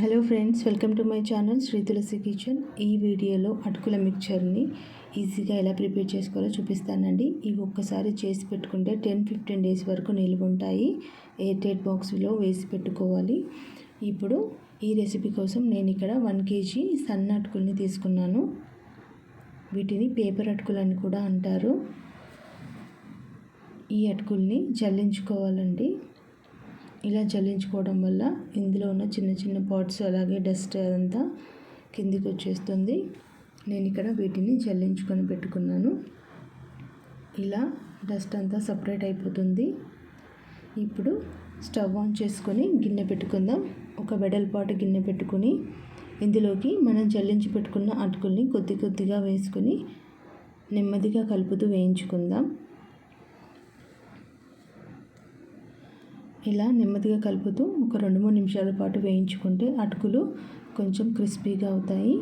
Hello friends welcome to my channel Sri Tulasi kitchen. ఈ వీడియోలో అటుకుల మిక్చర్ని ఈజీగా ఎలా ప్రిపేర్ చేసుకోవాలో చూపిస్తానండి. ఇవి ఒక్కసారి చేసి పెట్టుకుంటే టెన్ ఫిఫ్టీన్ డేస్ వరకు నిల్వ ఉంటాయి. ఎయిర్ బాక్స్లో వేసి పెట్టుకోవాలి. ఇప్పుడు ఈ రెసిపీ కోసం నేను ఇక్కడ వన్ కేజీ సన్న అటుకుల్ని తీసుకున్నాను. వీటిని పేపర్ అటుకులు అని కూడా అంటారు. ఈ అటుకుల్ని జల్లించుకోవాలండి. ఇలా చల్లించుకోవడం వల్ల ఇందులో ఉన్న చిన్న చిన్న పాట్స్ అలాగే డస్ట్ అదంతా కిందికి వచ్చేస్తుంది నేను ఇక్కడ వీటిని చల్లించుకొని పెట్టుకున్నాను. ఇలా డస్ట్ అంతా సపరేట్ అయిపోతుంది. ఇప్పుడు స్టవ్ ఆన్ చేసుకొని గిన్నె పెట్టుకుందాం. ఒక వెడల్పాటు గిన్నె పెట్టుకొని ఇందులోకి మనం జల్లించి పెట్టుకున్న అటుకుల్ని కొద్ది కొద్దిగా వేసుకొని నెమ్మదిగా కలుపుతూ వేయించుకుందాం. ఇలా నెమ్మదిగా కలుపుతూ ఒక రెండు మూడు నిమిషాల పాటు వేయించుకుంటే అటుకులు కొంచెం క్రిస్పీగా అవుతాయి.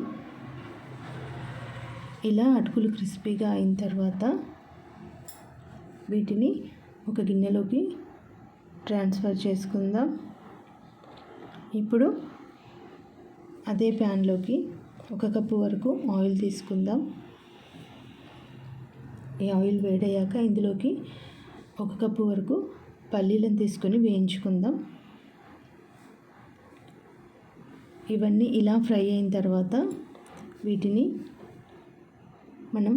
ఇలా అటుకులు క్రిస్పీగా అయిన తర్వాత వీటిని ఒక గిన్నెలోకి ట్రాన్స్ఫర్ చేసుకుందాం. ఇప్పుడు అదే ప్యాన్లోకి ఒక కప్పు వరకు ఆయిల్ తీసుకుందాం. ఈ ఆయిల్ వేడయ్యాక ఇందులోకి ఒక కప్పు వరకు పల్లీలను తీసుకొని వేయించుకుందాం. ఇవన్నీ ఇలా ఫ్రై అయిన తర్వాత వీటిని మనం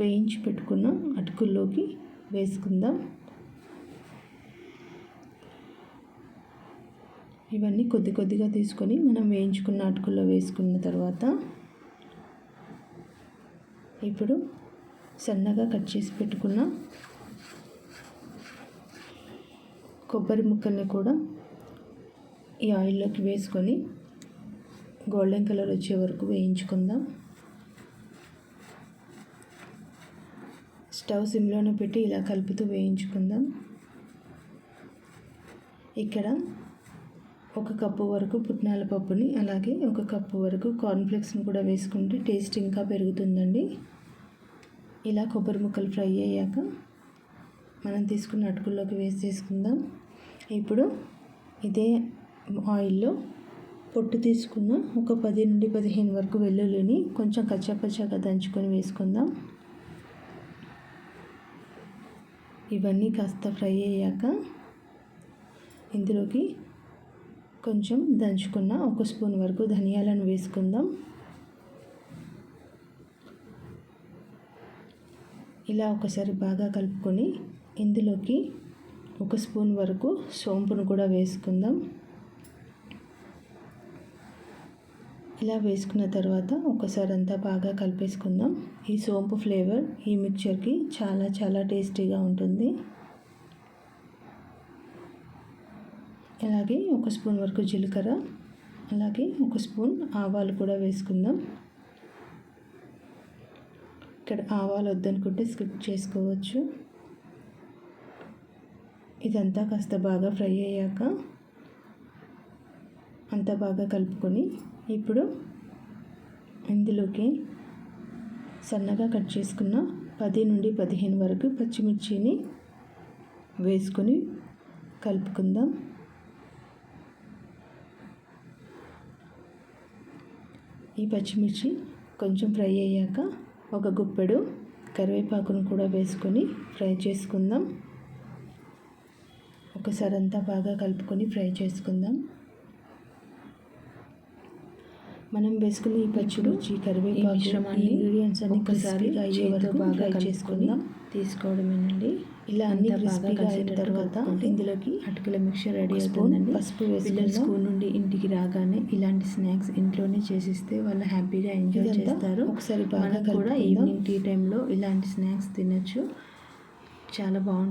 వేయించి పెట్టుకున్న అటుకుల్లోకి వేసుకుందాం. ఇవన్నీ కొద్ది కొద్దిగా తీసుకొని మనం వేయించుకున్న అటుకుల్లో వేసుకున్న తర్వాత ఇప్పుడు సన్నగా కట్ చేసి పెట్టుకున్న కొబ్బరి ముక్కల్ని కూడా ఈ ఆయిల్లోకి వేసుకొని గోల్డెన్ కలర్ వచ్చే వరకు వేయించుకుందాం. స్టవ్ సిమ్లోనే పెట్టి ఇలా కలుపుతూ వేయించుకుందాం. ఇక్కడ ఒక కప్పు వరకు పుట్నాల పప్పుని అలాగే ఒక కప్పు వరకు కార్న్ఫ్లెక్స్ని కూడా వేసుకుంటే టేస్ట్ ఇంకా పెరుగుతుందండి. ఇలా కొబ్బరి ముక్కలు ఫ్రై అయ్యాక మనం తీసుకున్న అటుకుల్లోకి వేసేసుకుందాం. ఇప్పుడు ఇదే ఆయిల్లో పొట్టు తీసుకున్న ఒక పది నుండి పదిహేను వరకు వెల్లుల్లిని కొంచెం కచ్చాపచ్చాగా దంచుకొని వేసుకుందాం. ఇవన్నీ కాస్త ఫ్రై అయ్యాక ఇందులోకి కొంచెం దంచుకున్న ఒక స్పూన్ వరకు ధనియాలను వేసుకుందాం. ఇలా ఒకసారి బాగా కలుపుకొని ఇందులోకి ఒక స్పూన్ వరకు సోంపును కూడా వేసుకుందాం. ఇలా వేసుకున్న తర్వాత ఒకసారి అంతా బాగా కలిపేసుకుందాం. ఈ సోంపు ఫ్లేవర్ ఈ మిక్చర్కి చాలా చాలా టేస్టీగా ఉంటుంది. అలాగే ఒక స్పూన్ వరకు జీలకర్ర అలాగే ఒక స్పూన్ ఆవాలు కూడా వేసుకుందాం. ఇక్కడ ఆవాలు వద్దనుకుంటే స్కిప్ చేసుకోవచ్చు. ఇదంతా కాస్త బాగా ఫ్రై అయ్యాక అంతా బాగా కలుపుకొని ఇప్పుడు ఇందులోకి సన్నగా కట్ చేసుకున్న పది నుండి పదిహేను వరకు పచ్చిమిర్చిని వేసుకొని కలుపుకుందాం. ఈ పచ్చిమిర్చి కొంచెం ఫ్రై అయ్యాక ఒక గుప్పెడు కరివేపాకును కూడా వేసుకొని ఫ్రై చేసుకుందాం. ఒకసారి అంతా బాగా కలుపుకొని ఫ్రై చేసుకుందాం. మనం వేసుకుని ఈ పచ్చిమిర్చి కరివేపాకు మిశ్రమాన్ని ఇంగ్రీడియంట్స్ అన్ని ఒకసారి వరకు బాగా చేసుకుందాం. తీసుకోవడమేనండి. ఇలా అన్ని బాగా అయిన తర్వాత ఇందులోకి అటుకుల మిక్చర్ రెడీ అవుతుందండి. పసుపు వేసి స్కూల్ నుండి ఇంటికి రాగానే ఇలాంటి స్నాక్స్ ఇంట్లోనే చేసిస్తే వాళ్ళు హ్యాపీగా ఎంజాయ్ చేస్తారు. ఒకసారి బాగా కూడా ఈవినింగ్ టీ టైంలో ఇలాంటి స్నాక్స్ తినచ్చు. చాలా బాగుంటుంది.